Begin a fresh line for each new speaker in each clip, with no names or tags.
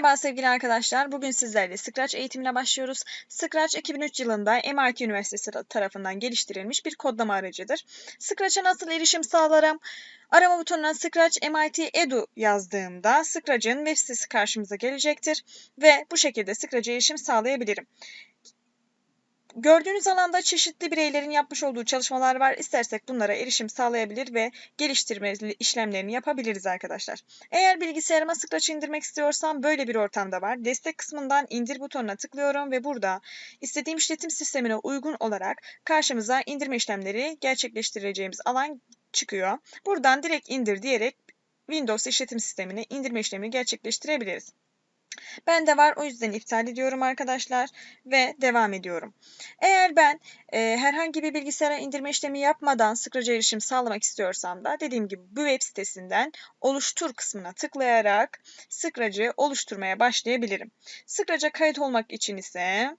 Merhaba sevgili arkadaşlar. Bugün sizlerle Scratch eğitimine başlıyoruz. Scratch 2003 yılında MIT Üniversitesi tarafından geliştirilmiş bir kodlama aracıdır. Scratch'a nasıl erişim sağlarım? Arama butonuna Scratch MIT Edu yazdığımda Scratch'ın web sitesi karşımıza gelecektir ve bu şekilde Scratch'a erişim sağlayabilirim. Gördüğünüz alanda çeşitli bireylerin yapmış olduğu çalışmalar var. İstersek bunlara erişim sağlayabilir ve geliştirme işlemlerini yapabiliriz arkadaşlar. Eğer bilgisayarıma Scratch indirmek istiyorsam böyle bir ortamda var. Destek kısmından indir butonuna tıklıyorum ve burada istediğim işletim sistemine uygun olarak karşımıza indirme işlemleri gerçekleştireceğimiz alan çıkıyor. Buradan direkt indir diyerek Windows işletim sistemine indirme işlemini gerçekleştirebiliriz. Ben de var o yüzden iptal ediyorum arkadaşlar ve devam ediyorum. Eğer ben e, herhangi bir bilgisayara indirme işlemi yapmadan Scratch'a erişim sağlamak istiyorsam da dediğim gibi bu web sitesinden oluştur kısmına tıklayarak Scratch'ı oluşturmaya başlayabilirim. Scratch'a kayıt olmak için ise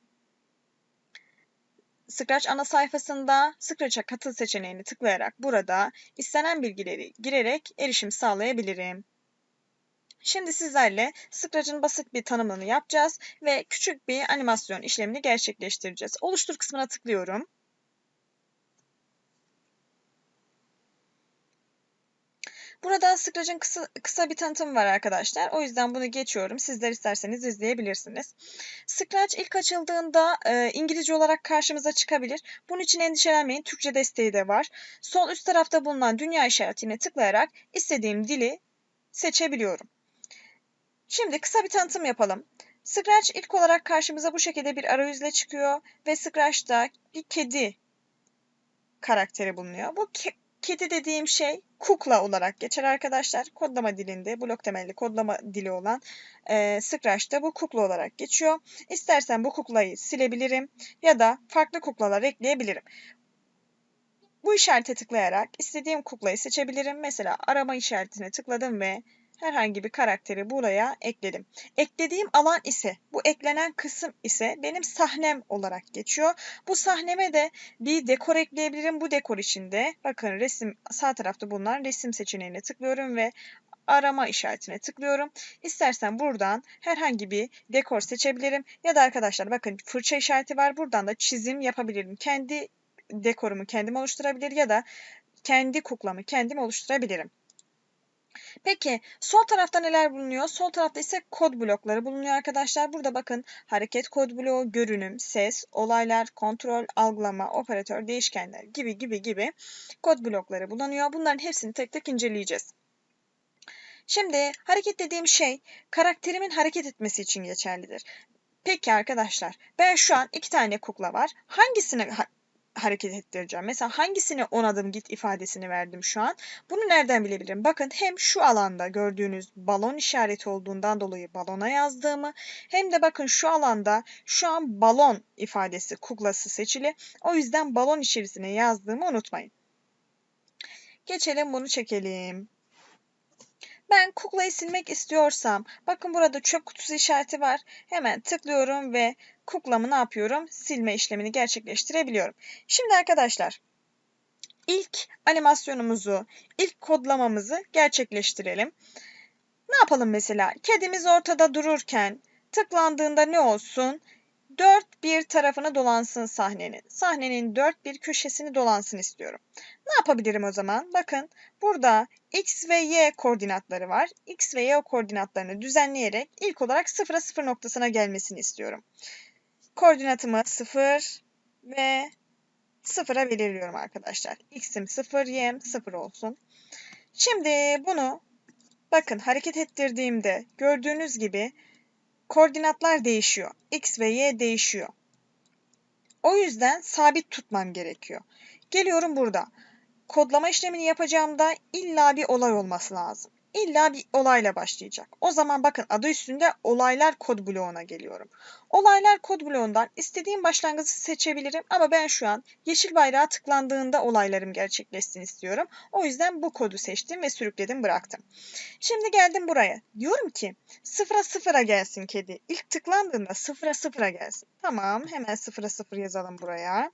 Scratch ana sayfasında Scratch'a katıl seçeneğini tıklayarak burada istenen bilgileri girerek erişim sağlayabilirim. Şimdi sizlerle Scratch'ın basit bir tanımını yapacağız ve küçük bir animasyon işlemini gerçekleştireceğiz. Oluştur kısmına tıklıyorum. Burada Scratch'ın kısa, kısa bir tanıtımı var arkadaşlar. O yüzden bunu geçiyorum. Sizler isterseniz izleyebilirsiniz. Scratch ilk açıldığında e, İngilizce olarak karşımıza çıkabilir. Bunun için endişelenmeyin. Türkçe desteği de var. Sol üst tarafta bulunan dünya işaretine tıklayarak istediğim dili seçebiliyorum. Şimdi kısa bir tanıtım yapalım. Scratch ilk olarak karşımıza bu şekilde bir arayüzle çıkıyor ve Scratch'ta bir kedi karakteri bulunuyor. Bu ke kedi dediğim şey kukla olarak geçer arkadaşlar. Kodlama dilinde, blok temelli kodlama dili olan e, Scratch'ta bu kukla olarak geçiyor. İstersen bu kuklayı silebilirim ya da farklı kuklalar ekleyebilirim. Bu işarete tıklayarak istediğim kuklayı seçebilirim. Mesela arama işaretine tıkladım ve herhangi bir karakteri buraya ekledim. Eklediğim alan ise bu eklenen kısım ise benim sahnem olarak geçiyor. Bu sahneme de bir dekor ekleyebilirim. Bu dekor içinde bakın resim sağ tarafta bulunan resim seçeneğine tıklıyorum ve arama işaretine tıklıyorum. İstersen buradan herhangi bir dekor seçebilirim. Ya da arkadaşlar bakın fırça işareti var. Buradan da çizim yapabilirim. Kendi dekorumu kendim oluşturabilir ya da kendi kuklamı kendim oluşturabilirim. Peki sol tarafta neler bulunuyor? Sol tarafta ise kod blokları bulunuyor arkadaşlar. Burada bakın hareket kod bloğu, görünüm, ses, olaylar, kontrol, algılama, operatör, değişkenler gibi gibi gibi kod blokları bulunuyor. Bunların hepsini tek tek inceleyeceğiz. Şimdi hareket dediğim şey karakterimin hareket etmesi için geçerlidir. Peki arkadaşlar ben şu an iki tane kukla var. Hangisine hareket ettireceğim. Mesela hangisine 10 adım git ifadesini verdim şu an. Bunu nereden bilebilirim? Bakın hem şu alanda gördüğünüz balon işareti olduğundan dolayı balona yazdığımı hem de bakın şu alanda şu an balon ifadesi kuklası seçili. O yüzden balon içerisine yazdığımı unutmayın. Geçelim bunu çekelim. Ben kuklayı silmek istiyorsam bakın burada çöp kutusu işareti var. Hemen tıklıyorum ve kuklamı ne yapıyorum? Silme işlemini gerçekleştirebiliyorum. Şimdi arkadaşlar ilk animasyonumuzu, ilk kodlamamızı gerçekleştirelim. Ne yapalım mesela? Kedimiz ortada dururken tıklandığında ne olsun? Dört bir tarafını dolansın sahnenin. Sahnenin dört bir köşesini dolansın istiyorum. Ne yapabilirim o zaman? Bakın burada x ve y koordinatları var. x ve y koordinatlarını düzenleyerek ilk olarak 0'a 0 noktasına gelmesini istiyorum. Koordinatımı 0 ve 0'a belirliyorum arkadaşlar. x'im 0, y'm 0 olsun. Şimdi bunu bakın hareket ettirdiğimde gördüğünüz gibi koordinatlar değişiyor. X ve Y değişiyor. O yüzden sabit tutmam gerekiyor. Geliyorum burada. Kodlama işlemini yapacağımda illa bir olay olması lazım. İlla bir olayla başlayacak. O zaman bakın adı üstünde olaylar kod bloğuna geliyorum. Olaylar kod bloğundan istediğim başlangıcı seçebilirim ama ben şu an yeşil bayrağa tıklandığında olaylarım gerçekleşsin istiyorum. O yüzden bu kodu seçtim ve sürükledim bıraktım. Şimdi geldim buraya. Diyorum ki sıfıra sıfıra gelsin kedi. İlk tıklandığında sıfıra sıfıra gelsin. Tamam hemen sıfıra sıfır yazalım buraya.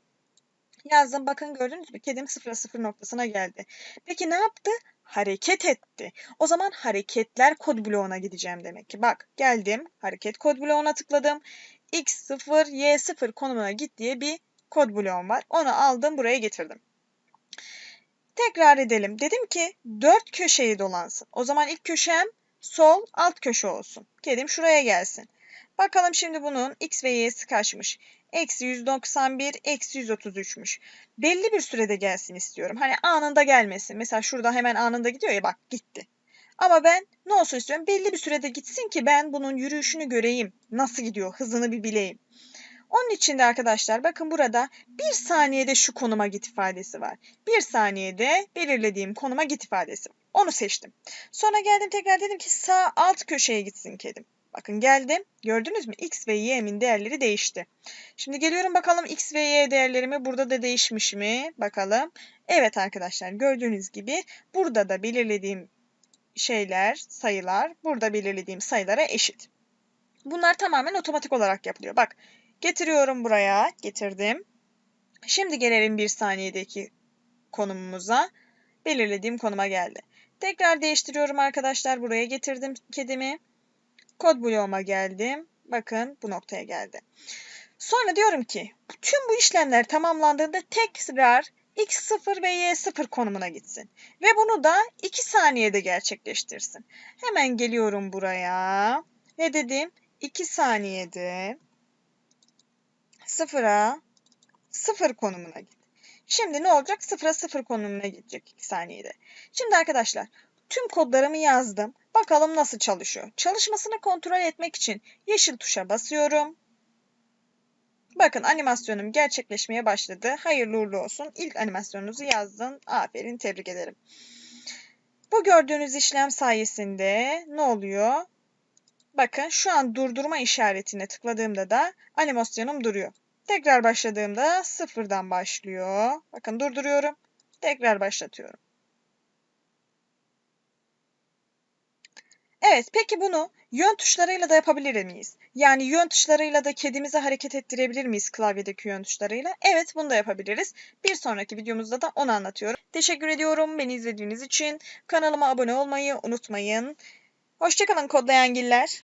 Yazdım bakın gördünüz mü? Kedim sıfıra sıfır noktasına geldi. Peki ne yaptı? Hareket etti. O zaman hareketler kod bloğuna gideceğim demek ki. Bak geldim hareket kod bloğuna tıkladım. X0, Y0 konumuna git diye bir kod bloğum var. Onu aldım buraya getirdim. Tekrar edelim. Dedim ki dört köşeyi dolansın. O zaman ilk köşem sol alt köşe olsun. Kedim şuraya gelsin. Bakalım şimdi bunun x ve y'si kaçmış? Eksi 191, eksi 133'müş. Belli bir sürede gelsin istiyorum. Hani anında gelmesin. Mesela şurada hemen anında gidiyor ya bak gitti. Ama ben ne olsun istiyorum? Belli bir sürede gitsin ki ben bunun yürüyüşünü göreyim. Nasıl gidiyor? Hızını bir bileyim. Onun için de arkadaşlar bakın burada bir saniyede şu konuma git ifadesi var. Bir saniyede belirlediğim konuma git ifadesi. Onu seçtim. Sonra geldim tekrar dedim ki sağ alt köşeye gitsin kedim. Bakın geldim. Gördünüz mü? X ve Y'min değerleri değişti. Şimdi geliyorum bakalım X ve Y değerlerimi burada da değişmiş mi? Bakalım. Evet arkadaşlar gördüğünüz gibi burada da belirlediğim şeyler, sayılar burada belirlediğim sayılara eşit. Bunlar tamamen otomatik olarak yapılıyor. Bak getiriyorum buraya. Getirdim. Şimdi gelelim bir saniyedeki konumumuza. Belirlediğim konuma geldi. Tekrar değiştiriyorum arkadaşlar. Buraya getirdim kedimi. Kod bloğuma geldim. Bakın bu noktaya geldi. Sonra diyorum ki tüm bu işlemler tamamlandığında tekrar x0 ve y0 konumuna gitsin. Ve bunu da 2 saniyede gerçekleştirsin. Hemen geliyorum buraya. Ne dedim? 2 saniyede 0'a 0 konumuna git. Şimdi ne olacak? 0'a 0 konumuna gidecek 2 saniyede. Şimdi arkadaşlar tüm kodlarımı yazdım. Bakalım nasıl çalışıyor. Çalışmasını kontrol etmek için yeşil tuşa basıyorum. Bakın animasyonum gerçekleşmeye başladı. Hayırlı uğurlu olsun. İlk animasyonunuzu yazdın. Aferin tebrik ederim. Bu gördüğünüz işlem sayesinde ne oluyor? Bakın şu an durdurma işaretine tıkladığımda da animasyonum duruyor. Tekrar başladığımda sıfırdan başlıyor. Bakın durduruyorum. Tekrar başlatıyorum. Evet, peki bunu yön tuşlarıyla da yapabilir miyiz? Yani yön tuşlarıyla da kedimizi hareket ettirebilir miyiz klavyedeki yön tuşlarıyla? Evet, bunu da yapabiliriz. Bir sonraki videomuzda da onu anlatıyorum. Teşekkür ediyorum beni izlediğiniz için. Kanalıma abone olmayı unutmayın. Hoşçakalın kodlayangiller.